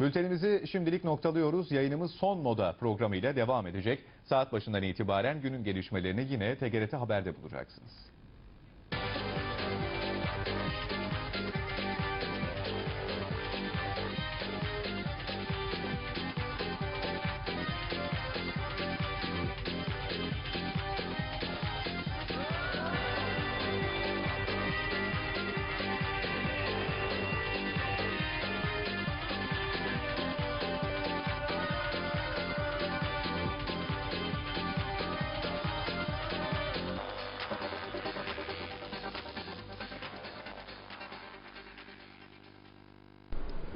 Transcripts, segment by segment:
Bültenimizi şimdilik noktalıyoruz. Yayınımız Son Moda programıyla devam edecek. Saat başından itibaren günün gelişmelerini yine TGRT Haber'de bulacaksınız.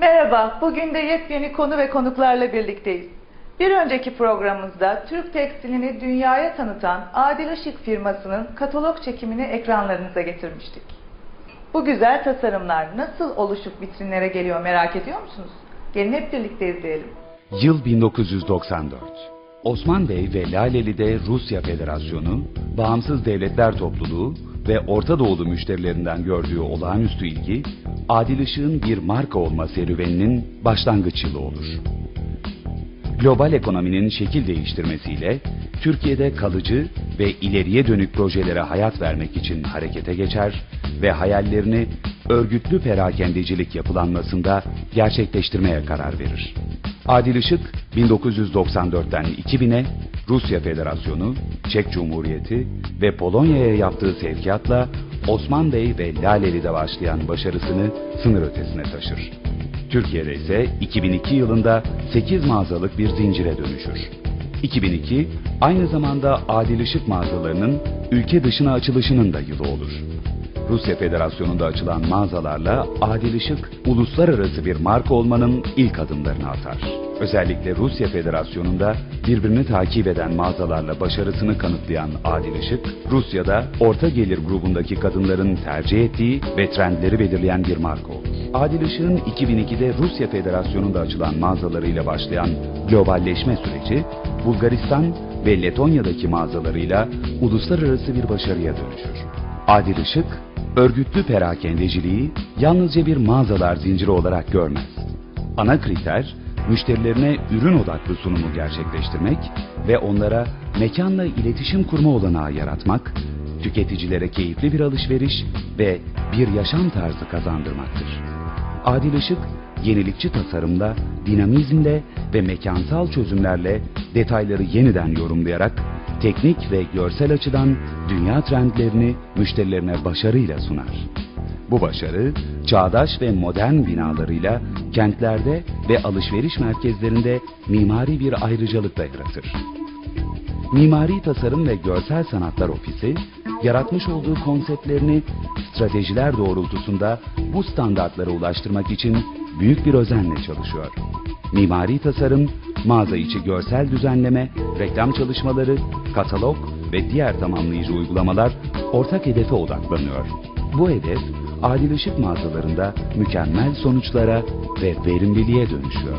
Merhaba, bugün de yepyeni konu ve konuklarla birlikteyiz. Bir önceki programımızda Türk tekstilini dünyaya tanıtan Adil Işık firmasının katalog çekimini ekranlarınıza getirmiştik. Bu güzel tasarımlar nasıl oluşup vitrinlere geliyor merak ediyor musunuz? Gelin hep birlikte izleyelim. Yıl 1994. Osman Bey ve Laleli'de Rusya Federasyonu, Bağımsız Devletler Topluluğu ve Orta Doğulu müşterilerinden gördüğü olağanüstü ilgi, Adil Işık'ın bir marka olma serüveninin başlangıç yılı olur. Global ekonominin şekil değiştirmesiyle Türkiye'de kalıcı ve ileriye dönük projelere hayat vermek için harekete geçer ve hayallerini örgütlü perakendecilik yapılanmasında gerçekleştirmeye karar verir. Adil Işık 1994'ten 2000'e Rusya Federasyonu, Çek Cumhuriyeti ve Polonya'ya yaptığı sevkiyatla Osman Bey ve Laleli'de başlayan başarısını sınır ötesine taşır. Türkiye'de ise 2002 yılında 8 mağazalık bir zincire dönüşür. 2002 aynı zamanda Adil Işık mağazalarının ülke dışına açılışının da yılı olur. Rusya Federasyonu'nda açılan mağazalarla Adil Işık uluslararası bir marka olmanın ilk adımlarını atar. Özellikle Rusya Federasyonu'nda birbirini takip eden mağazalarla başarısını kanıtlayan Adil Işık, Rusya'da orta gelir grubundaki kadınların tercih ettiği ve trendleri belirleyen bir marka olur. Adil Işık'ın 2002'de Rusya Federasyonu'nda açılan mağazalarıyla başlayan globalleşme süreci, Bulgaristan ve Letonya'daki mağazalarıyla uluslararası bir başarıya dönüşür. Adil Işık, örgütlü perakendeciliği yalnızca bir mağazalar zinciri olarak görmez. Ana kriter, müşterilerine ürün odaklı sunumu gerçekleştirmek ve onlara mekanla iletişim kurma olanağı yaratmak, tüketicilere keyifli bir alışveriş ve bir yaşam tarzı kazandırmaktır. Adil Işık, yenilikçi tasarımla, dinamizmle ve mekansal çözümlerle detayları yeniden yorumlayarak teknik ve görsel açıdan dünya trendlerini müşterilerine başarıyla sunar. Bu başarı, çağdaş ve modern binalarıyla kentlerde ve alışveriş merkezlerinde mimari bir ayrıcalık da yaratır. Mimari Tasarım ve Görsel Sanatlar Ofisi, yaratmış olduğu konseptlerini stratejiler doğrultusunda bu standartlara ulaştırmak için büyük bir özenle çalışıyor. Mimari tasarım, mağaza içi görsel düzenleme, reklam çalışmaları, katalog ve diğer tamamlayıcı uygulamalar ortak hedefe odaklanıyor. Bu hedef, Adil Işık mağazalarında mükemmel sonuçlara ve verimliliğe dönüşüyor.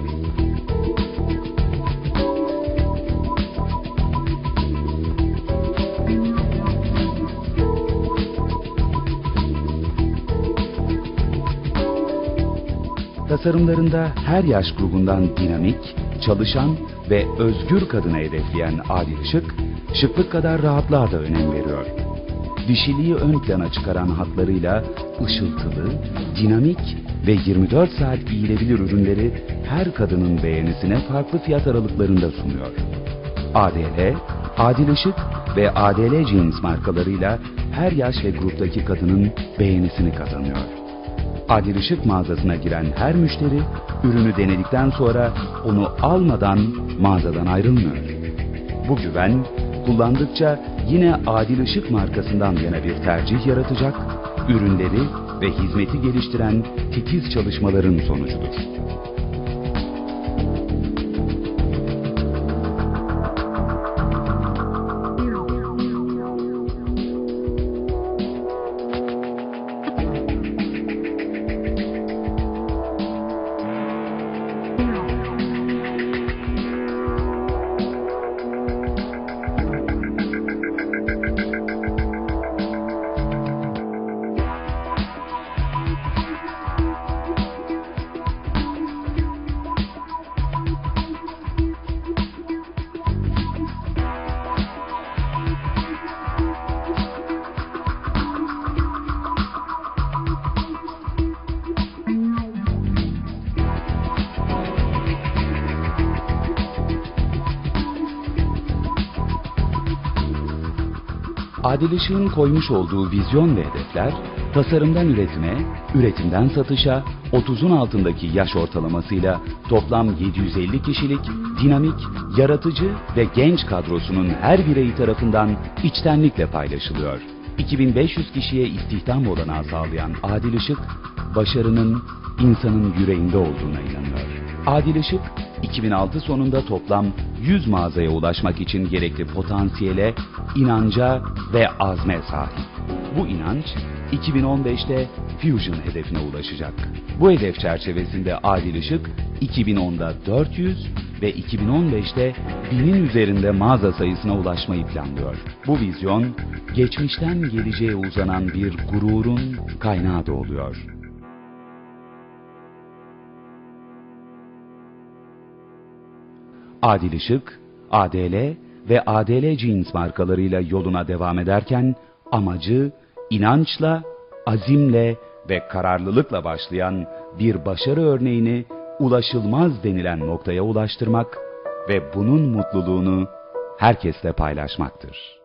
Tasarımlarında her yaş grubundan dinamik, çalışan ve özgür kadını hedefleyen Adil Işık, şıklık kadar rahatlığa da önem veriyor. Dişiliği ön plana çıkaran hatlarıyla ışıltılı, dinamik ve 24 saat giyilebilir ürünleri her kadının beğenisine farklı fiyat aralıklarında sunuyor. ADL, Adil Işık ve ADL Jeans markalarıyla her yaş ve gruptaki kadının beğenisini kazanıyor. Adil Işık mağazasına giren her müşteri ürünü denedikten sonra onu almadan mağazadan ayrılmıyor. Bu güven kullandıkça yine Adil Işık markasından yana bir tercih yaratacak, ürünleri ve hizmeti geliştiren titiz çalışmaların sonucudur. Adil Işık'ın koymuş olduğu vizyon ve hedefler, tasarımdan üretime, üretimden satışa, 30'un altındaki yaş ortalamasıyla toplam 750 kişilik, dinamik, yaratıcı ve genç kadrosunun her bireyi tarafından içtenlikle paylaşılıyor. 2500 kişiye istihdam olanağı sağlayan Adil Işık, başarının insanın yüreğinde olduğuna inanıyor. Adil Işık, 2006 sonunda toplam 100 mağazaya ulaşmak için gerekli potansiyele, inanca ve azme sahip. Bu inanç 2015'te Fusion hedefine ulaşacak. Bu hedef çerçevesinde Adil Işık 2010'da 400 ve 2015'te 1000'in üzerinde mağaza sayısına ulaşmayı planlıyor. Bu vizyon geçmişten geleceğe uzanan bir gururun kaynağı da oluyor. Adil Işık, ADL ve ADL Jeans markalarıyla yoluna devam ederken amacı inançla, azimle ve kararlılıkla başlayan bir başarı örneğini ulaşılmaz denilen noktaya ulaştırmak ve bunun mutluluğunu herkesle paylaşmaktır.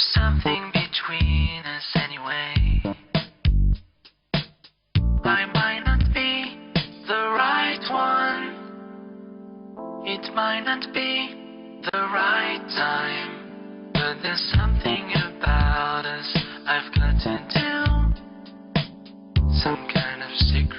There's something between us anyway. I might not be the right one. It might not be the right time. But there's something about us I've got to do. Some kind of secret.